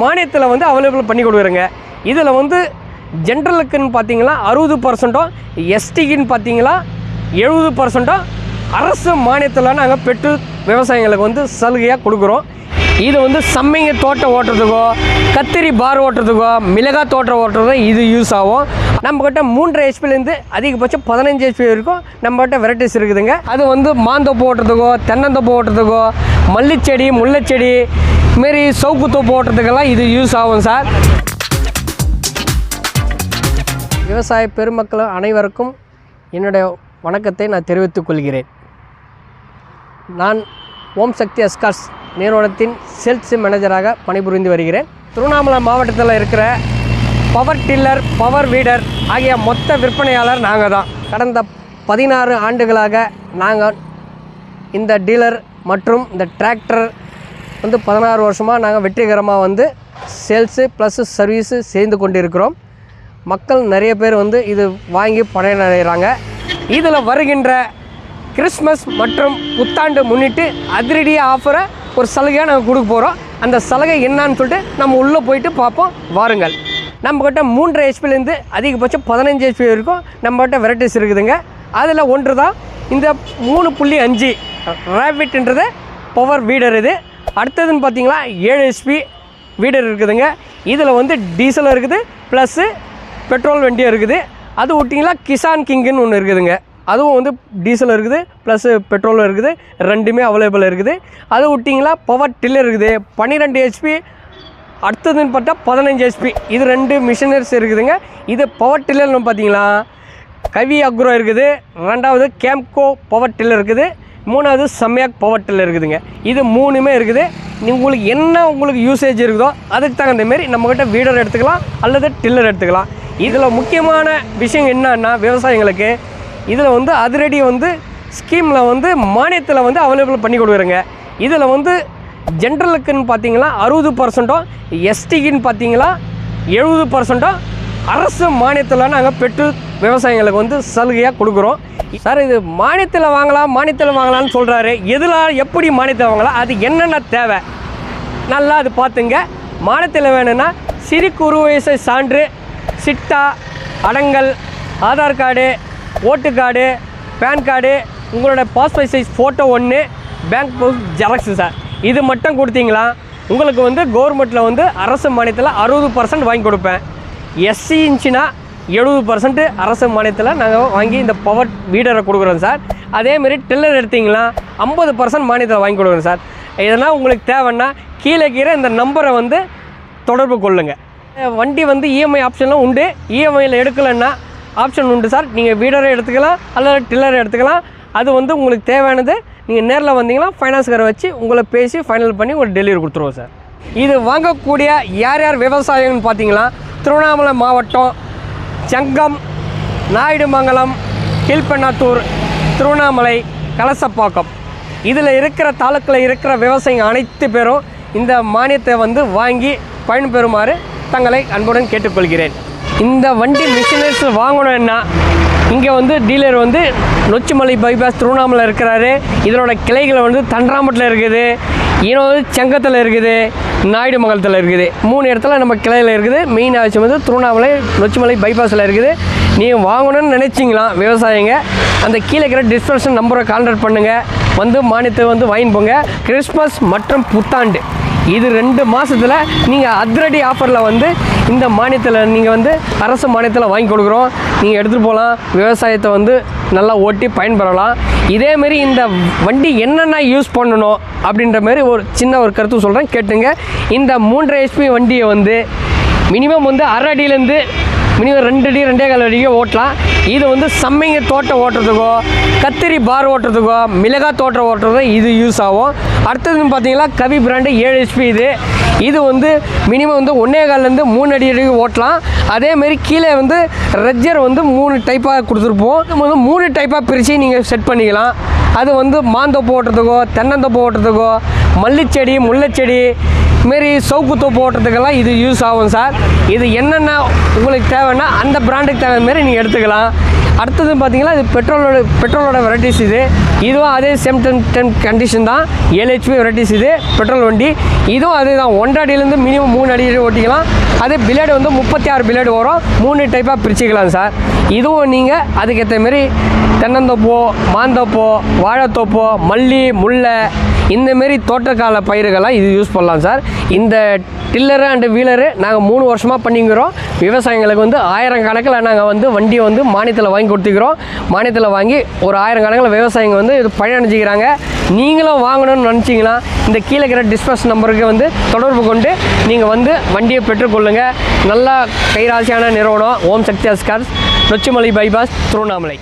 மானியத்தில் வந்து அவைலபிள் பண்ணி கொடுக்குறேங்க. இதில் வந்து ஜென்ரலுக்குன்னு பார்த்தீங்கன்னா அறுபது பர்சன்ட்டும் எஸ்டிக்குன்னு பார்த்தீங்கன்னா எழுபது பர்சன்ட்டும் அரசு மானியத்தில் நாங்கள் பெற்று விவசாயிகளுக்கு வந்து சலுகையாக கொடுக்குறோம். இது வந்து சம்மைங்க தோட்டம் ஓட்டுறதுக்கோ கத்திரி பார் ஓட்டுறதுக்கோ மிளகாய் தோட்டம் ஓட்டுறதோ இது யூஸ் ஆகும். நம்மக்கிட்ட மூன்றரை ஹெச்பிலேருந்து அதிகபட்சம் பதினஞ்சு ஹெச்பி வரைக்கும் நம்மகிட்ட வெரைட்டிஸ் இருக்குதுங்க. அது வந்து மாந்தோப்பு ஓட்டுறதுக்கோ தென்னந்தோப்பு ஓட்டுறதுக்கோ மல்லிச்செடி முல்லைச்செடி மாரி சவுக்கு தோப்பு ஓட்டுறதுக்கெல்லாம் இது யூஸ் ஆகும் சார் விவசாய பெருமக்கள் அனைவருக்கும் என்னுடைய வணக்கத்தை நான் தெரிவித்துக் கொள்கிறேன். நான் ஓம் சக்தி எஸ்கார்ஸ் நிறுவனத்தின் சேல்ஸ் மேனேஜராக பணிபுரிந்து வருகிறேன். திருவண்ணாமலை மாவட்டத்தில் இருக்கிற பவர் டில்லர் பவர் வீடர் ஆகிய மொத்த விற்பனையாளர் நாங்கள் தான் கடந்த பதினாறு ஆண்டுகளாக நாங்கள் இந்த டீலர் மற்றும் இந்த டிராக்டர் வந்து பதினாறு வருஷமாக நாங்கள் வெற்றிகரமாக வந்து சேல்ஸு ப்ளஸ்ஸு சர்வீஸு சேர்ந்து கொண்டிருக்கிறோம். மக்கள் நிறைய பேர் வந்து இது வாங்கி பயனடைகிறாங்க இதில் வருகின்ற கிறிஸ்மஸ் மற்றும் புத்தாண்டு முன்னிட்டு அதிரடியாக ஆஃபரை ஒரு சலுகையாக நாங்கள் கொடுக்க போகிறோம் அந்த சலுகை என்னான்னு சொல்லிட்டு நம்ம உள்ளே போயிட்டு பார்ப்போம். வாருங்கள். நம்மக்கிட்ட மூன்றரை ஹெச்பிலேருந்து அதிகபட்சம் பதினஞ்சு ஹெச்பி வரைக்கும் நம்மகிட்ட வெரைட்டிஸ் இருக்குதுங்க. அதில் ஒன்று தான் இந்த மூணு புள்ளி அஞ்சு ரேபிட்ன்றது பவர் வீடர் இது. அடுத்ததுன்னு பார்த்தீங்களா ஏழு ஹெச்பி வீடர் இருக்குதுங்க. இதில் வந்து டீசலும் இருக்குது ப்ளஸ்ஸு பெட்ரோல் வண்டியும் இருக்குது. அது விட்டிங்களா கிசான் கிங்குன்னு ஒன்று இருக்குதுங்க. அதுவும் வந்து டீசல் இருக்குது ப்ளஸ்ஸு பெட்ரோலும் இருக்குது. ரெண்டுமே அவைலபிள் இருக்குது. அது விட்டிங்களா பவர் டில்லர் இருக்குது. பன்னிரெண்டு ஹெச்பி அடுத்ததுன்னு பார்த்தா பதினஞ்சு ஹெச்பி இது ரெண்டு மிஷினரிஸ் இருக்குதுங்க. இது பவர் டில்லர்னு பார்த்தீங்களா கவி அக்ரோ இருக்குது. ரெண்டாவது கேம்கோ பவர் டில்லர் இருக்குது. மூணாவது சம்யாக் பவர் டில்லர் இருக்குதுங்க. இது மூணுமே இருக்குது. உங்களுக்கு என்ன உங்களுக்கு யூசேஜ் இருக்குதோ அதுக்கு தகுந்த மாரி நம்மக்கிட்ட வீடர் எடுத்துக்கலாம் அல்லது டில்லர் எடுத்துக்கலாம். இதில் முக்கியமான விஷயம் என்னன்னா விவசாயிங்களுக்கு இதில் வந்து அதிரடி வந்து ஸ்கீமில் வந்து மானியத்தில் வந்து அவைலபிள் பண்ணி கொடுக்குறேங்க. இதில் வந்து ஜென்ரலுக்குன்னு பார்த்தீங்கன்னா அறுபது பர்சன்ட்டும் எஸ்டிக்குன்னு பார்த்தீங்கன்னா எழுபது பர்சன்ட்டும் அரசு மானியத்தில் நாங்கள் பெற்று விவசாயிகளுக்கு வந்து சலுகையாக கொடுக்குறோம். சார் இது மானியத்தில் வாங்கலாம் மானியத்தில் வாங்கலாம்னு சொல்கிறாரு எதில் எப்படி மானியத்தில் வாங்கலாம்? அது என்னென்ன தேவை? நல்லா அது பார்த்துங்க. மானியத்தில் வேணும்னா சிறு குறு வயசு சான்று சிட்டா அடங்கல் ஆதார் கார்டு ஓட்டு கார்டு பேன் கார்டு உங்களோட பாஸ்போர்ட் சைஸ் ஃபோட்டோ ஒன்று பேங்க் புக் ஜெராக்ஸு சார். இது மட்டும் கொடுத்தீங்களா? உங்களுக்கு வந்து கவர்மெண்ட்டில் வந்து அரசு மானியத்தில் அறுபது பர்சன்ட் வாங்கி கொடுப்பேன். எஸ்சி இன்ச்சுனா எழுபது பர்சன்ட் அரசு மானியத்தில் நாங்கள் வாங்கி இந்த பவர் வீடரை கொடுக்குறோம் சார். அதேமாரி டில்லர் எடுத்திங்கன்னா ஐம்பது பர்சன்ட் மானியத்தில் வாங்கி கொடுக்குறோம் சார். இதெல்லாம் உங்களுக்கு தேவைன்னா கீழே கீழே இந்த நம்பரை வந்து தொடர்பு கொள்ளுங்கள் வண்டி வந்து இஎம்ஐ ஆப்ஷன்லாம் உண்டு. இஎம்ஐயில் எடுக்கலைன்னா ஆப்ஷன் உண்டு சார். நீங்கள் வீடரை எடுத்துக்கலாம் அல்லது டில்லரை எடுத்துக்கலாம். அது வந்து உங்களுக்கு தேவையானது. நீங்கள் நேரில் வந்தீங்கன்னா ஃபைனான்ஸ்காரை வச்சு உங்களை பேசி ஃபைனல் பண்ணி ஒரு டெலிவரி கொடுத்துருவோம் சார். இது வாங்கக்கூடிய யார் யார் விவசாயம்னு பார்த்தீங்கன்னா திருவண்ணாமலை மாவட்டம் சங்கம் நாயுடுமங்கலம் கீழ்பெண்ணாத்தூர் திருவண்ணாமலை கலசப்பாக்கம். இதில் இருக்கிற தாலுக்கில் இருக்கிற விவசாயிங்க அனைத்து பேரும் இந்த மானியத்தை வந்து வாங்கி பயன்பெறுமாறு தங்களை அன்புடன் கேட்டுக்கொள்கிறேன். இந்த வண்டி மிஷினரிஸ் வாங்கணும்னா இங்கே வந்து டீலர் வந்து நொச்சிமலை பைபாஸ் திருவண்ணாமலை இருக்கிறாரு. இதனோட கிளைகளை வந்து தன்றாம்பட்டில் இருக்குது. இன்னொரு செங்கத்தில் இருக்குது. நாயுடுமங்கலத்தில் இருக்குது. மூணு இடத்துல நம்ம கிளையில் இருக்குது. மெயின் ஆச்சு வந்து திருவண்ணாமலை நொச்சிமலை பைபாஸில் இருக்குது. நீங்கள் வாங்கணும்னு நினச்சிங்களா விவசாயிங்க? அந்த கீழே இருக்கிற டிஸ்கிரிப்ஷன் நம்பரை கான்டாக்ட் பண்ணுங்கள் வந்து மானியத்தை வந்து வாங்கி போங்க. கிறிஸ்மஸ் மற்றும் புத்தாண்டு. இது ரெண்டு மாதத்தில் நீங்கள் அதிரடி ஆஃபரில் வந்து இந்த மானியத்தில் நீங்கள் வந்து அரசு மானியத்தில் வாங்கி கொடுக்குறோம். நீங்கள் எடுத்துகிட்டு போகலாம் விவசாயத்தை வந்து நல்லா ஓட்டி பயன்பெறலாம். இதேமாரி இந்த வண்டி என்னென்ன யூஸ் பண்ணணும் அப்படின்ற மாதிரி ஒரு சின்ன ஒரு கருத்து சொல்கிறேன் கேட்டுங்க. இந்த மூன்றரை ஹெச்பி வண்டியை வந்து மினிமம் வந்து அரை அடியிலேருந்து மினிமம் ரெண்டு அடி ரெண்டே கால் அடிக்கோ ஓட்டலாம். இது வந்து சம்மைங்க தோட்டம் ஓட்டுறதுக்கோ கத்திரி பார் ஓட்டுறதுக்கோ மிளகாய் தோட்டம் ஓட்டுறதோ இது யூஸ் ஆகும். அடுத்ததுன்னு பார்த்தீங்கன்னா கவி பிராண்டு ஏழு ஹெச்பி இது. இது வந்து மினிமம் வந்து ஒன்றே கால்லேருந்து மூணு அடி வரைக்கும் ஓட்டலாம். அதேமாரி கீழே வந்து ரெஜர் வந்து மூணு டைப்பாக கொடுத்துருப்போம். வந்து மூணு டைப்பாக பிரித்து நீங்கள் செட் பண்ணிக்கலாம். அது வந்து மாந்தோப்பு ஓட்டுறதுக்கோ தென்னந்தோப்பு ஓட்டுறதுக்கோ மல்லிச்செடி முல்லைச்செடி மாரி சவுக்கு தோப்பு ஓட்டுறதுக்கெல்லாம் இது யூஸ் ஆகும் சார் இது என்னென்ன உங்களுக்கு தேவைன்னா அந்த பிராண்டுக்கு தேவை மாரி நீங்கள் எடுத்துக்கலாம். அடுத்தது பார்த்தீங்கன்னா இது பெட்ரோலோட பெட்ரோலோட வெரைட்டிஸ் இது. இதுவும் அதே சேம் டென் டென் கண்டிஷன் தான். ஏழு ஹெச்பி வெரைட்டிஸ் இது பெட்ரோல் வண்டி. இதுவும் அதே தான் ஒன்றரை அடியிலேருந்து மினிமம் மூணு அடி ஓட்டிக்கலாம். அதே பிளேடு வந்து முப்பத்தி ஆறு பிளேடு வரும். மூணு டைப்பாக பிரிச்சுக்கலாம் சார் இதுவும் நீங்கள் அதுக்கேற்ற மாரி தென்னந்தோப்போ மாந்தோப்போ வாழைத்தோப்போ மல்லி முல்லை இந்தமாரி தோட்டக்கால பயிர்கள்லாம் இது யூஸ் பண்ணலாம் சார். இந்த டில்லரு அண்டு வீலரு நாங்கள் மூணு வருஷமாக பண்ணிக்கிறோம். விவசாயிங்களுக்கு வந்து ஆயிரம் கணக்கில் நாங்கள் வந்து வண்டியை வந்து மானியத்தில் வாங்கி கொடுத்துக்கிறோம். மானியத்தில் வாங்கி ஒரு ஆயிரம் கணக்கில் விவசாயிங்க வந்து இது பயனடைஞ்சிக்கிறாங்க. நீங்களும் வாங்கணும்னு நினச்சிங்கன்னா இந்த கீழே இருக்கிற டிஸ்பஸ் நம்பருக்கு வந்து தொடர்பு கொண்டு நீங்கள் வந்து வண்டியை பெற்றுக்கொள்ளுங்கள் நல்லா கைராசியான நிறுவனம் ஓம் சக்தி அஸ்கார்ஸ் நொச்சிமலை பைபாஸ் திருவண்ணாமலை.